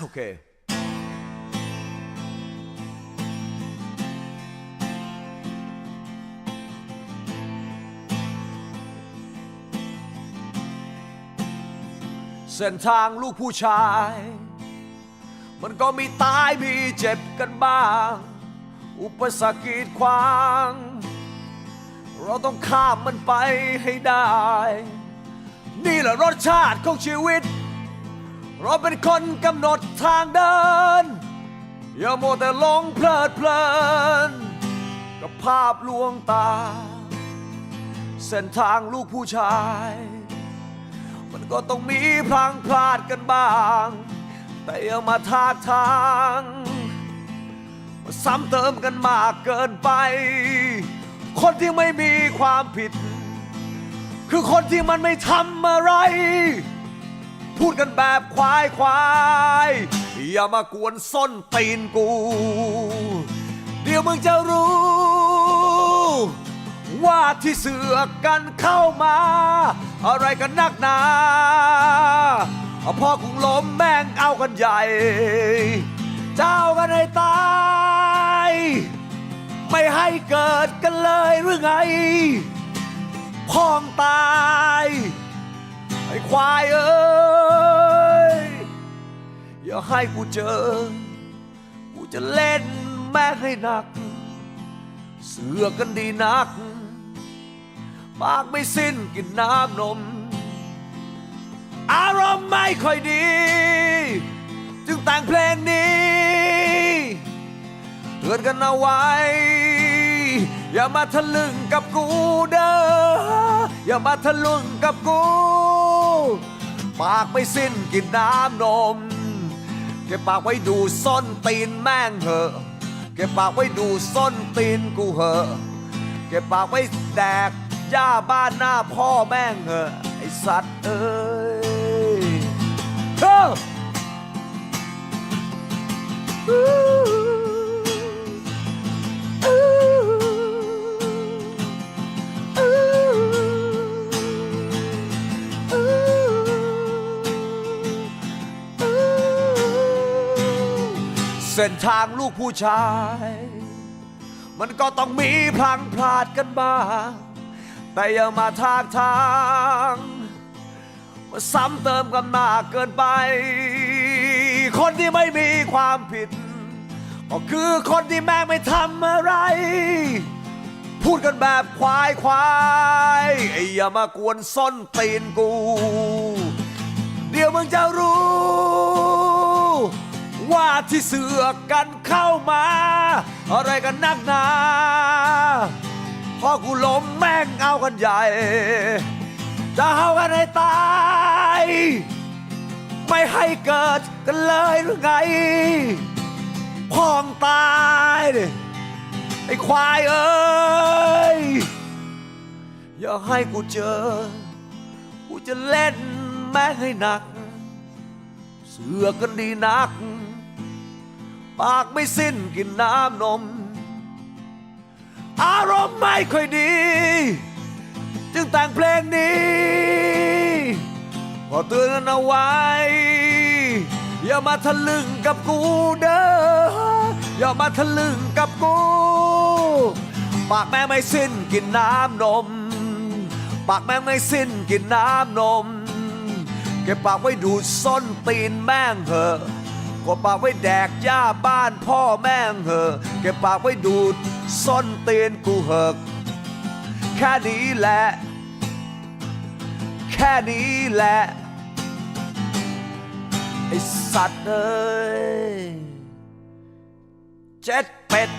โอเคเส้นทางลูกผู้ชาย มันก็มีตายมีเจ็บกันบ้าง อุปสรรคกีดขวาง เราต้องข้ามมันไปให้ได้ นี่แหละรสชาติของชีวิต เราเป็นคนกำหนดทางเดิน อย่าโมแต่หลงเพลิดเพลิน กับภาพลวงตา เส้นทางลูกผู้ชาย มันก็ต้องมีพลังพลาดกันบ้าง แต่อย่ามาท้าทางมาซ้ำเติมกันมากเกินไป คนที่ไม่มีความผิด คือคนที่มันไม่ทำอะไร พูดกันแบบควายควายอย่ามากวนส้นตีนกู เดี๋ยวมึงจะรู้ ว่าที่เสือกกันเข้ามา อะไรกันนักหนาเอาพ่อกุงล้มแม่งเอากันใหญ่ เจ้ากันให้ตาย ไม่ให้เกิดกันเลยหรือไงพ้องตาย ไอ้ควายเอ้ย อย่าให้กูเจอ กูจะเล่นแม่ให้หนัก เสือกกันดีนัก ปากไม่สิ้นกินน้ำนม อารมณ์ไม่ค่อยดี จึงแต่งเพลงนี้เตือนกันเอาไว้ อย่ามาทะลึ่งกับกูเด้อ อย่ามาทะลึ่งกับกู ปากไม่สิ้นกินน้ำนม เก็บปากไว้ดูส้นตีนแม่งเหอะเก็บปากไว้ดูส้นตีนกูเหอะเก็บปากไว้แดกหญ้าบ้านหน้าพ่อแม่งเหอะไอสัตว์เอ้ยเฮ้อ เส้นทางลูกผู้ชาย มันก็ต้องมีพลังพลาดกันบ้าง แต่อย่ามาทางทางมาซ้ำเติมกันมากเกินไป คนที่ไม่มีความผิด ก็คือคนที่แม่งไม่ทำอะไร พูดกันแบบควายควายไอ้อย่ามากวนส้นตีนกู เดี๋ยวมึงจะรู้ ที่เสือกกันเข้ามา อะไรกันนักหนาพอกูล้มแม่งเอากันใหญ่ จะเอากันให้ตาย ไม่ให้เกิดกันเลยหรือไงพองตายดิไอ้ควายเอ้ย อย่าให้กูเจอ กูจะเล่นแม่งให้หนัก เสือกกันดีนัก ปากไม่สิ้นกินน้ำนม อารมณ์ไม่ค่อยดี จึงแต่งเพลงนี้ขอเตือนเอาไว้ อย่ามาทะลึ่งกับกูเด้ออย่ามาทะลึ่งกับกู ปากแม่ไม่สิ้นกินน้ำนม ปากแม่ไม่สิ้นกินน้ำนมเก็บปากไว้ดูดส้นตีนแม่งเหอะ กดปากไว้แดกหญ้าบ้านพ่อแม่เหอะเก็บปากไว้ดูดส้นตีนกูเหอะแค่นี้แหละ แค่นี้แหละไอสัตว์เอ้ยเจ็ดเป็ด